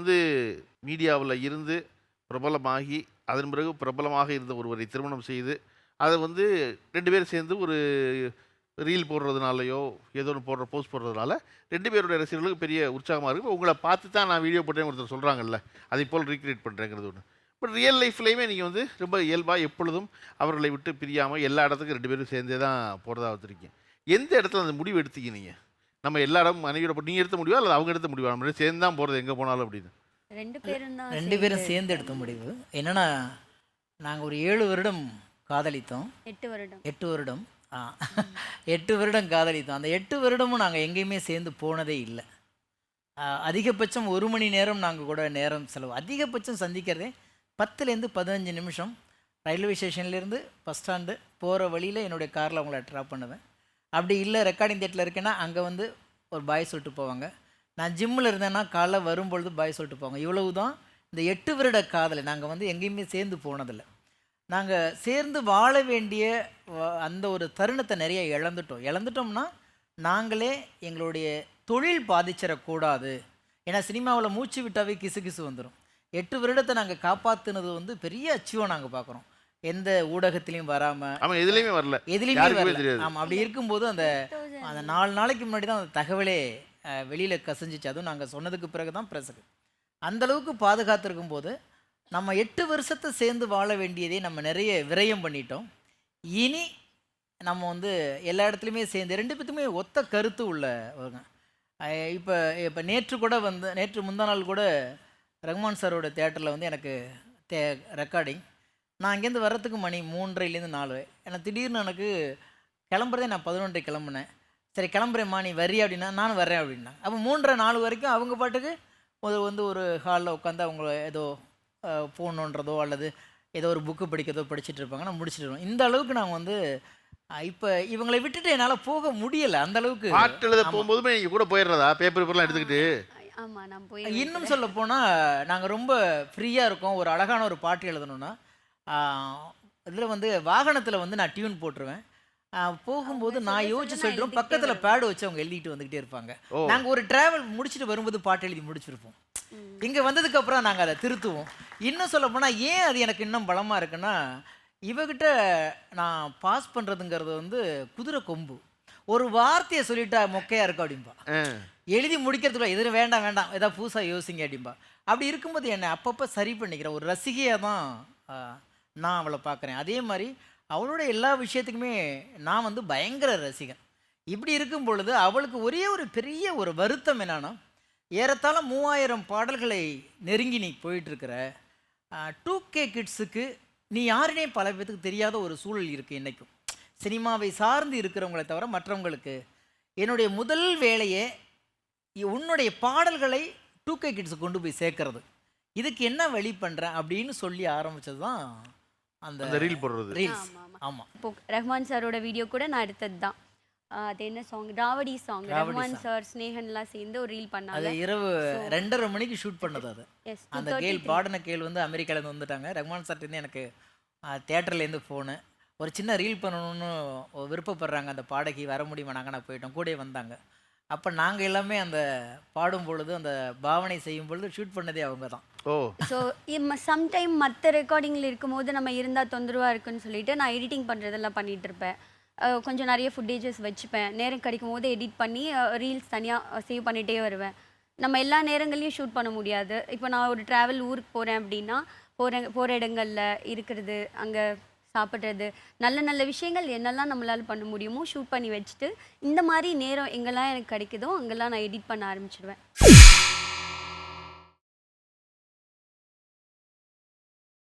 வந்து மீடியாவில் இருந்து பிரபலமாகி அதன் பிறகு பிரபலமாக இருந்த ஒருவரை திருமணம் செய்து அதை வந்து ரெண்டு பேரும் சேர்ந்து ஒரு ரீல் போடுறதுனாலையோ ஏதோ ஒன்று போடுற போஸ்ட் போடுறதுனால ரெண்டு பேருடைய ரசிகர்களுக்கு பெரிய உற்சாகமாக இருக்குது உங்களை பார்த்து தான் நான் வீடியோ போட்டேன் ஒருத்தர் சொல்கிறாங்கல்ல அதை போல் ரீக்ரியேட் பண்ணுறேங்கிறது ஒன்று பட் ரியல் லைஃப்லேயுமே நீங்கள் வந்து ரொம்ப இயல்பாக எப்பொழுதும் அவர்களை விட்டு பிரியாமல் எல்லா இடத்துக்கும் ரெண்டு பேரும் சேர்ந்தே தான் போகிறதா வச்சுருக்கீங்க. எந்த இடத்துல அந்த முடிவு எடுத்தீங்க நீங்கள் நம்ம எல்லா இடம் மனைவியோட நீங்கள் எடுத்த முடிவா? அல்லது அவங்க எடுத்த முடிவா? நம்ம சேர்ந்து தான் போகிறது எங்கே போனாலும் அப்படின்னு. ரெண்டு பேரும் தான் ரெண்டு பேரும் சேர்ந்து எடுத்த முடிவு. என்னன்னா நாங்கள் ஒரு ஏழு வருடம் காதலித்தோம். எட்டு வருடம். எட்டு வருடம். ஆ. எட்டு வருடம் காதலித்தோம். அந்த எட்டு வருடமும் நாங்கள் எங்கேயுமே சேர்ந்து போனதே இல்லை. அதிகபட்சம் ஒரு மணி நேரம் நாங்கள் கூட நேரம் செலவு. அதிகபட்சம் சந்திக்கிறதே பத்துலேருந்து பதினஞ்சு நிமிஷம். ரயில்வே ஸ்டேஷன்லேருந்து பஸ் ஸ்டாண்டு போகிற வழியில் என்னுடைய காரில் அவங்கள ட்ராப் பண்ணுவேன். அப்படி இல்லை ரெக்கார்டிங் தேட்டில் இருக்கேன்னா அங்கே வந்து ஒரு பாய் சொல்லிட்டு போவாங்க. நான் ஜிம்மில் இருந்தேன்னா காலைல வரும்பொழுது பாய் சொல்லிட்டு போவாங்க. இவ்வளவு தான் இந்த எட்டு வருட காதலை. நாங்கள் வந்து எங்கேயுமே சேர்ந்து போனதில்லை. நாங்கள் சேர்ந்து வாழ வேண்டிய அந்த ஒரு தருணத்தை நிறைய இழந்துட்டோம். இழந்துட்டோம்னா நாங்களே எங்களுடைய தொழில் பாதிச்சிடக்கூடாது. ஏன்னா சினிமாவில் மூச்சு விட்டாவே கிசு கிசு வந்துடும் எட்டு வருடத்தை நாங்கள் காப்பாற்றுனது வந்து பெரிய அச்சீவாக நாங்கள் பார்க்குறோம் எந்த ஊடகத்திலையும் வராமல் அவன் எதுலேயுமே வரல. எதுலேயுமே வரல. ஆமாம் அப்படி இருக்கும்போது அந்த அந்த நாலு நாளைக்கு முன்னாடி தான் அந்த தகவலே வெளியில் கசிஞ்சிச்சு. அதுவும் நாங்கள் சொன்னதுக்கு பிறகு தான் பிரசகு. அந்தளவுக்கு பாதுகாத்திருக்கும் போது நம்ம எட்டு வருஷத்தை சேர்ந்து வாழ வேண்டியதே நம்ம நிறைய விரயம் பண்ணிட்டோம். இனி நம்ம வந்து எல்லா இடத்துலையுமே சேர்ந்து ரெண்டு பேத்துக்குமே ஒத்த கருத்து உள்ளவங்க இப்போ இப்போ நேற்று கூட வந்து நேற்று முந்தா நாள் கூட ரஹ்மான் சாரோட தேட்டரில் வந்து எனக்கு தே ரெக்கார்டிங் நான் இங்கேருந்து வர்றதுக்கு மணி மூன்றரைலேருந்து நாலு. எனக்கு திடீர்னு எனக்கு கிளம்புறதே நான் பதினொன்றை கிளம்புனேன். சரி கிளம்புறேம்மா நீ வர்றியா அப்படின்னா நானும் வரேன் அப்படின்னா. அப்போ மூன்றரை நாலு வரைக்கும் அவங்க பாட்டுக்கு ஒரு வந்து ஒரு ஹாலில் உட்காந்து அவங்க ஏதோ ஃபோன் நோண்டுறதோ அல்லது ஏதோ ஒரு புக்கு படிக்கிறதோ படிச்சுட்டு இருப்பாங்க. நான் முடிச்சுட்டு இந்த அளவுக்கு நான் வந்து இப்போ இவங்களை விட்டுட்டு என்னால் போக முடியலை. அந்த அளவுக்கு பாட்டு எழுத போகும்போதுமே நீங்கள் கூட போயிடுறதா? பேப்பர் பேப்பர்லாம் எடுத்துக்கிட்டு? ஆமா நான் போய் இன்னும் சொல்ல போனால் நாங்கள் ரொம்ப ஃப்ரீயாக இருக்கோம். ஒரு அழகான ஒரு பாட்டு எழுதணும்னா இதில் வந்து வாகனத்தில் வந்து நான் டியூன் போட்டுருவேன். போகும்போது நான் யோசிச்சு சொல்லிடுவோம் பக்கத்தில் பேடு வச்சு அவங்க எழுதிட்டு வந்துக்கிட்டே இருப்பாங்க. ஓ. நாங்கள் ஒரு டிராவல் முடிச்சுட்டு வரும்போது பாட்டு எழுதி முடிச்சிருப்போம். இங்கே வந்ததுக்கு அப்புறம் நாங்கள் அதை திருத்துவோம். இன்னும் சொல்ல போனால் ஏன் அது எனக்கு இன்னும் பலமாக இருக்குன்னா இவகிட்ட நான் பாஸ் பண்ணுறதுங்கிறது வந்து குதிரை கொம்பு. ஒரு வார்த்தையை சொல்லிட்டா மொக்கையா இருக்கும் அப்படிம்பா. ஆ. எழுதி முடிக்கிறதுக்குள்ள எதுவும் வேண்டாம் வேண்டாம். ஏதாவது புதுசாக யோசிங்க அப்படிம்பா. அப்படி இருக்கும்போது என்னை அப்பப்போ சரி பண்ணிக்கிறேன். ஒரு ரசிகையாக தான் நான் அவளை பார்க்குறேன். அதே மாதிரி அவளோட எல்லா விஷயத்துக்குமே நான் வந்து பயங்கர ரசிகன். இப்படி இருக்கும் பொழுது அவளுக்கு ஒரே ஒரு பெரிய ஒரு வருத்தம் என்னன்னா ஏறத்தாழ மூவாயிரம் பாடல்களை நெருங்கி நீ போயிட்டுருக்கிற. டூ கே கிட்ஸுக்கு நீ யாருனே பல பேத்துக்கு தெரியாத ஒரு சூழல் இருக்குது இன்றைக்கும் சினிமாவை சார்ந்து இருக்கிறவங்களை தவிர மற்றவங்களுக்கு. என்னுடைய முதல் வேலையே உன்னுடைய பாடல்களை டூ கே கிட்ஸுக்கு கொண்டு போய் சேர்க்கறது. இதுக்கு என்ன வழி பண்ணுறேன் அப்படின்னு சொல்லி ஆரம்பிச்சது தான் அந்த ரீல் போடுறது. ரீல்ஸ் ஆமா, இப்போ ரஹ்மான் சாரோட வீடியோ கூட நான் எடுத்தது தான் அது என்ன song Raavadi song Rahman. Sir ஸ்னேகன்லாம் சேர்ந்து ஒரு ரீல் அது பண்ணாங்க இரவு ரெண்டரை மணிக்கு ஷூட் பண்ணது அது. அந்த கேள் பாடின கேள் வந்து அமெரிக்காலேருந்து வந்துட்டாங்க. ரஹ்மான் சார்ட்டேருந்து எனக்கு தேட்டர்லேருந்து ஃபோனு ஒரு சின்ன ரீல் பண்ணணும்னு விருப்பப்படுறாங்க அந்த பாடகி வர முடியுமா நாங்கள் நான் போயிட்டோம். கூடயே வந்தாங்க. அப்போ நாங்கள் எல்லாமே அந்த பாடும் பொழுது அந்த பாவனை செய்யும் பொழுது ஷூட் பண்ணதே அவங்க தான். ஓ. ஸோ சம்டைம் மற்ற ரெக்கார்டிங்கில் இருக்கும்போது நம்ம இருந்தால் தொந்தரவாக இருக்குன்னு சொல்லிட்டு நான் எடிட்டிங் பண்ணுறதெல்லாம் பண்ணிட்டு இருப்பேன். கொஞ்சம் நிறைய ஃபுட்டேஜஸ் வச்சுப்பேன். நேரம் கிடைக்கும் போது எடிட் பண்ணி ரீல்ஸ் தனியாக சேவ் பண்ணிகிட்டே வருவேன். நம்ம எல்லா நேரங்களையும் ஷூட் பண்ண முடியாது. இப்போ நான் ஒரு ட்ராவல் ஊருக்கு போகிறேன் அப்படின்னா போகிற போகிற இடங்களில் இருக்கிறது அங்கே சாப்பிட்றது நல்ல நல்ல விஷயங்கள் என்னெல்லாம் நம்மளால் பண்ண முடியுமோ ஷூட் பண்ணி வச்சுட்டு இந்த மாதிரி நேரம் எங்கெல்லாம் எனக்கு கிடைக்குதோ அங்கெல்லாம் நான் எடிட் பண்ண ஆரம்பிச்சிடுவேன்